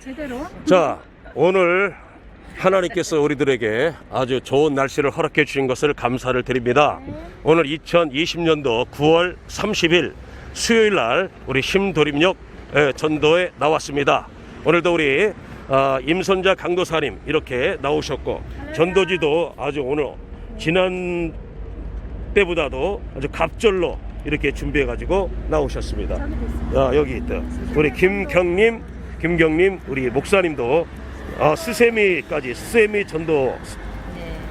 제대로. 자, 오늘 하나님께서 우리들에게 아주 좋은 날씨를 허락해 주신 것을 감사를 드립니다. 오늘 2020년도 9월 30일 수요일 날 우리 심도림역 예, 전도에 나왔습니다. 오늘도 우리 아, 임선자 강도사님 이렇게 나오셨고 전도지도 아주 오늘 지난 때보다도 아주 갑절로 이렇게 준비해 가지고 나오셨습니다. 아, 여기 있다. 우리 김경님, 김경님, 우리 목사님도 아, 스세미까지 스세미 전도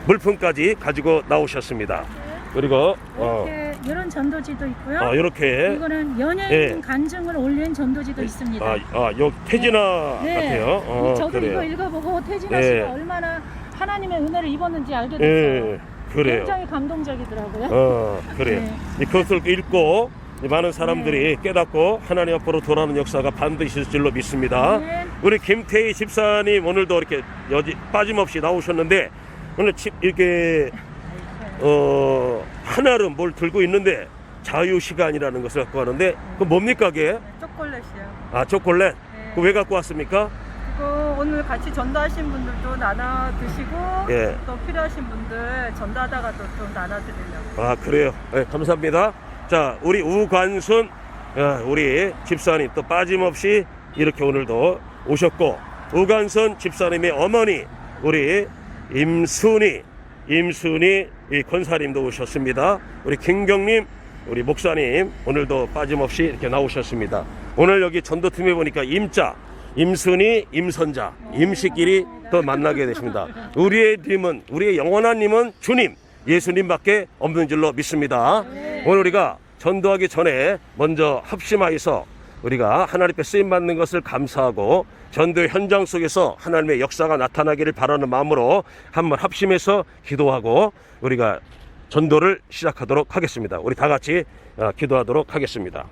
물품까지 가지고 나오셨습니다. 그리고 어, 이렇게 이런 전도지도 있고요. 아, 이렇게 이거는 연예인 예. 간증을 올린 전도지도 있습니다. 아, 아, 요 태진아 네. 같아요. 어, 저도 이거 그래요. 읽어보고 태진아 예. 씨가 얼마나 하나님의 은혜를 입었는지 알게 됐어요. 예, 그래요. 굉장히 감동적이더라고요. 어, 그래요. 네. 이 그것을 읽고 이 많은 사람들이 깨닫고 하나님 앞으로 돌아오는 역사가 반드시 있을 줄로 믿습니다. 네. 우리 김태희 집사님 오늘도 이렇게 여지 빠짐없이 나오셨는데 오늘 집 이렇게 어 하나를 뭘 들고 있는데 자유 시간이라는 것을 갖고 가는데 그 뭡니까 그게? 초콜릿이요. 아 초콜릿. 네. 그왜 갖고 왔습니까? 그거 오늘 같이 전도하신 분들도 나눠 드시고 예. 또 필요하신 분들 전도하다가도 좀 나눠 드리려고. 아 그래요. 네, 감사합니다. 자 우리 우관순 아, 우리 집사님 또 빠짐없이 이렇게 오늘도 오셨고 우관순 집사님의 어머니 우리 임순이 임순이 이 권사님도 오셨습니다. 우리 김경님 우리 목사님 오늘도 빠짐없이 이렇게 나오셨습니다. 오늘 여기 전도팀에 보니까 임자 임순이 임선자 임식끼리 또 만나게 되십니다. 우리의 님은 우리의 영원한 님은 주님 예수님밖에 없는 줄로 믿습니다. 오늘 우리가 전도하기 전에 먼저 합심하여서 우리가 하나님께 쓰임 받는 것을 감사하고 전도 현장 속에서 하나님의 역사가 나타나기를 바라는 마음으로 한번 합심해서 기도하고 우리가 전도를 시작하도록 하겠습니다. 우리 다 같이 어, 기도하도록 하겠습니다.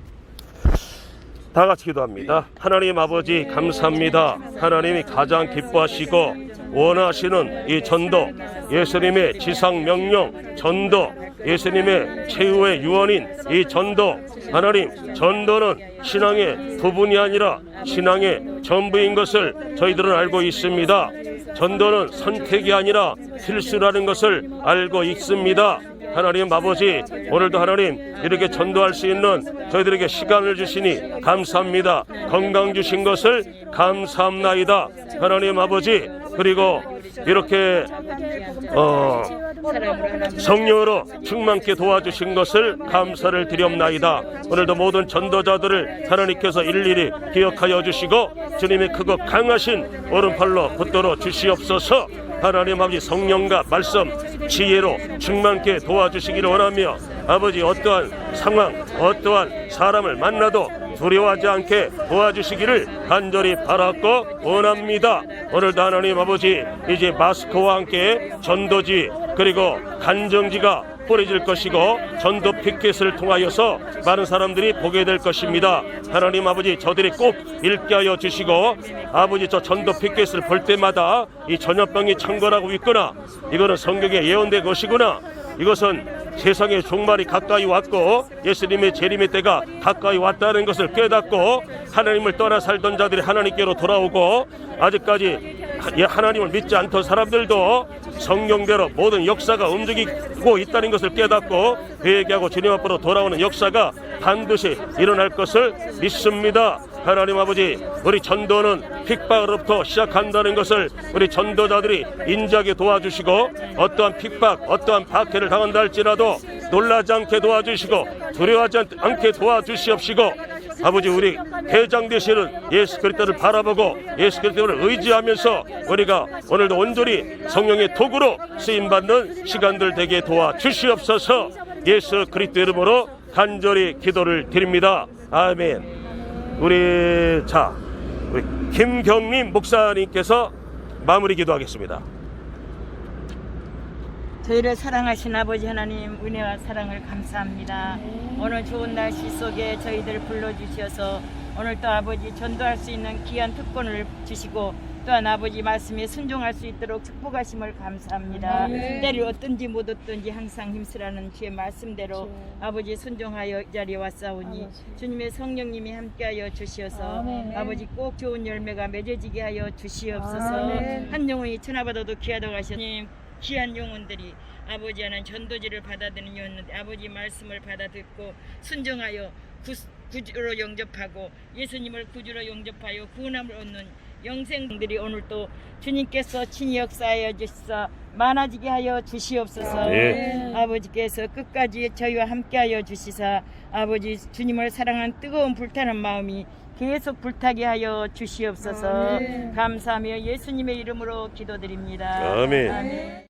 다 같이 기도합니다. 하나님 아버지 감사합니다. 하나님이 가장 기뻐하시고 원하시는 이 전도, 예수님의 지상 명령 전도, 예수님의 최후의 유언인 이 전도, 하나님 전도는 신앙의 부분이 아니라 신앙의 전부인 것을 저희들은 알고 있습니다. 전도는 선택이 아니라 필수라는 것을 알고 있습니다. 하나님 아버지 오늘도 하나님 이렇게 전도할 수 있는 저희들에게 시간을 주시니 감사합니다. 건강 주신 것을 감사합나이다. 하나님 아버지 그리고 이렇게 어 성령으로 충만케 도와주신 것을 감사를 드리옵나이다. 오늘도 모든 전도자들을 하나님께서 일일이 기억하여 주시고 주님의 크고 강하신 오른팔로 붙들어 주시옵소서. 하나님 아버지 성령과 말씀 지혜로 충만케 도와주시기를 원하며 아버지 어떠한 상황 어떠한 사람을 만나도 두려워하지 않게 도와주시기를 간절히 바랐고 원합니다. 오늘도 하나님 아버지 이제 마스크와 함께 전도지 그리고 간정지가 뿌려질 것이고 전도 피켓을 통하여서 많은 사람들이 보게 될 것입니다. 하나님 아버지 저들이 꼭 읽게 하여 주시고 아버지 저 전도 피켓을 볼 때마다 이 전염병이 창궐하고 있거나 이거는 성경에 예언된 것이구나 이것은 세상의 종말이 가까이 왔고 예수님의 재림의 때가 가까이 왔다는 것을 깨닫고 하나님을 떠나 살던 자들이 하나님께로 돌아오고 아직까지 하- 하나님을 믿지 않던 사람들도 성령대로 모든 역사가 움직이고 있다는 것을 깨닫고 회개하고 주님 앞으로 돌아오는 역사가 반드시 일어날 것을 믿습니다. 하나님 아버지 우리 전도는 핍박으로부터 시작한다는 것을 우리 전도자들이 인지하게 도와주시고 어떠한 핍박 어떠한 박해를 당한다 할지라도 놀라지 않게 도와주시고 두려워하지 않- 않게 도와주시옵시고 아버지 우리 대장 되시는 예수 그리스도를 바라보고 예수 그리스도를 의지하면서 우리가 오늘도 온전히 성령의 도구로 쓰임 받는 시간들 되게 도와 주시옵소서. 예수 그리스도 이름으로 간절히 기도를 드립니다. 아멘. 우리 자 우리 김경림 목사님께서 마무리 기도하겠습니다. 저희를 사랑하신 아버지 하나님 은혜와 사랑을 감사합니다. 오늘 좋은 날씨 속에 저희들을 불러주셔서 오늘 또 아버지 전도할 수 있는 귀한 특권을 주시고 또한 아버지 말씀에 순종할 수 있도록 축복하심을 감사합니다. 아멘. 때를 어떤지 못 어떤지 항상 힘쓰라는 주의 말씀대로 그렇죠. 아버지 순종하여 이 자리에 왔사오니 아버지. 주님의 성령님이 함께하여 주시어서 아멘. 아버지 꼭 좋은 열매가 맺어지게 하여 주시옵소서 아멘. 한 영혼이 천하바다도 귀하다고 하셨님 귀한 영혼들이 아버지 하는 전도지를 받아들이는 영혼들 아버지 말씀을 받아 듣고 순종하여 구, 구주로 영접하고 예수님을 구주로 영접하여 구원함을 얻는 영생들이 오늘 또 주님께서 친히 역사하여 주시사 많아지게 하여 주시옵소서 네. 아버지께서 끝까지 저희와 함께하여 주시사 아버지 주님을 사랑한 뜨거운 불타는 마음이 계속 불타게 하여 주시옵소서 아멘. 감사하며 예수님의 이름으로 기도드립니다 아멘. 아멘.